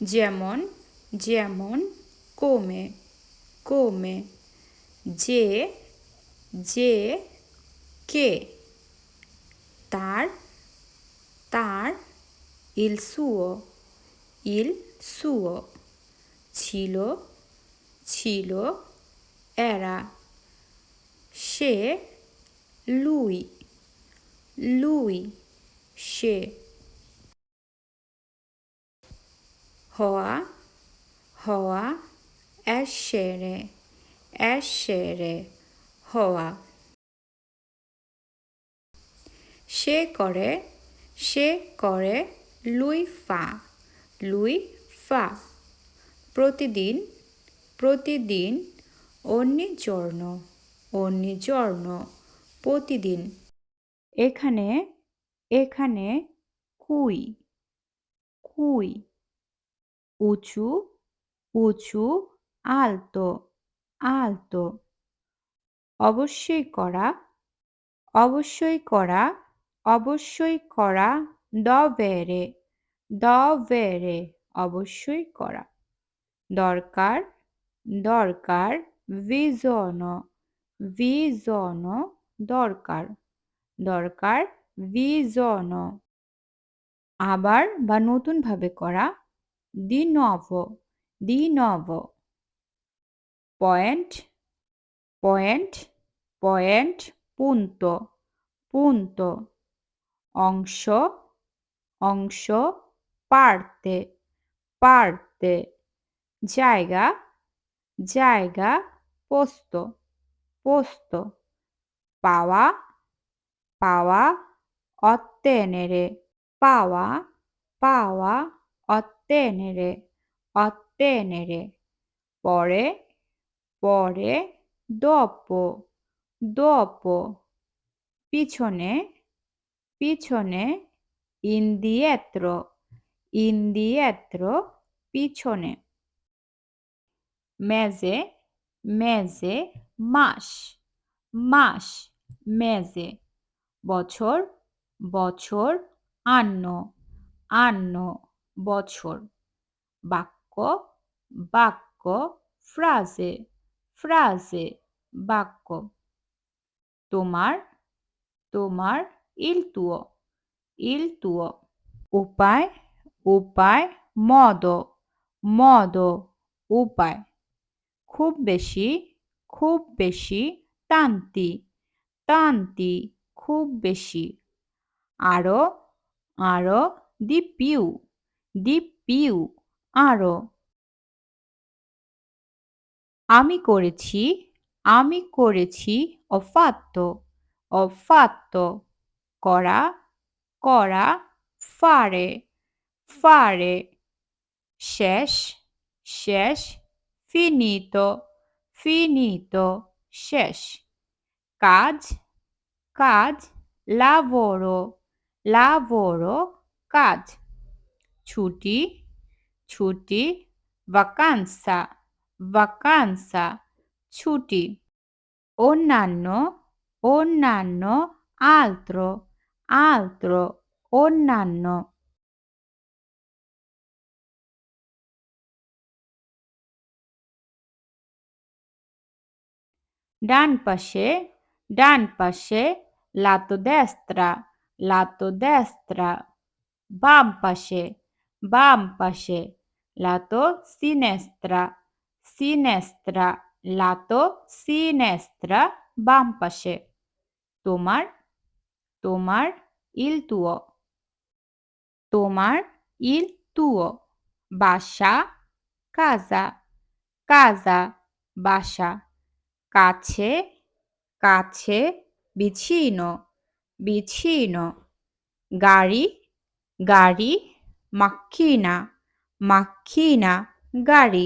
যেমন যেমন, কমে কমে, যে যে, কে, তার তার, ইল সুয় ইল সুয়, ছিল ছিল, এরা, সে, লুই লুই, সে হওয়া হওয়া essere essere হওয়া সে করে সে করে lui fa lui fa প্রতিদিন প্রতিদিন ogni giorno প্রতিদিন এখানে এখানে কুই কুই উঁচু উঁচু, আলতো আলতো। অবশ্যই করা অবশ্যই করা অবশ্যই করা দবেরে দবেরে অবশ্যই করা। দরকার দরকার, ভিজন ভিজন দরকার। দরকার, ভিজন। আবার বা নতুনভাবে করা দি নভ দি নভ পয়েন্ট পয়েন্ট পয়েন্ট পুন্ত পুন্ত অংশ অংশ পারতে পারতে জায়গা জায়গা পোস্ত পোস্ত পাওয়া পাওয়া ottenere. পাওয়া পাওয়া ottenere ottenere পরে পরে dopo dopo পিছনে পিছনে indietro indietro পিছনে মেজে মেজে মাস মাস মেজে বছর বছর আন্ন আন্ন বছর। বাক্য বাক্য, ফ্রাজে ফ্রাজে, বাক্য। তোমার তোমার ইলতুয় ইলতুয়। উপায় উপায়, মদ মদ, উপায়। খুব বেশি খুব বেশি টানতি টানতি খুব বেশি। আরও আরও দি পিউ দি পিউ আরও আমি করেছি আমি করেছি ho fatto করা করা fare fare শেষ শেষ finito finito শেষ কাজ কাজ lavoro lavoro কাজ ছুটি ছুটি vacanza vacanza ছুটি অন্যান্য অন্যান্য altro altro অন্যান্য ডান পাশে ডান পাশে lato destra lato destra বাম পাশে বাম পাশে লাতো সিনেস্ত্রা সিনেস্ত্রা, লাতো সিনেস্ত্রা বাম পাশে। তোমার তোমার ইল তুও তোমার ইল তুও বাসা, কাজা। কাজা, বাসা। কাছে কাছে বিছিন বিছিন গাড়ি গাড়ি macchina macchina গাড়ি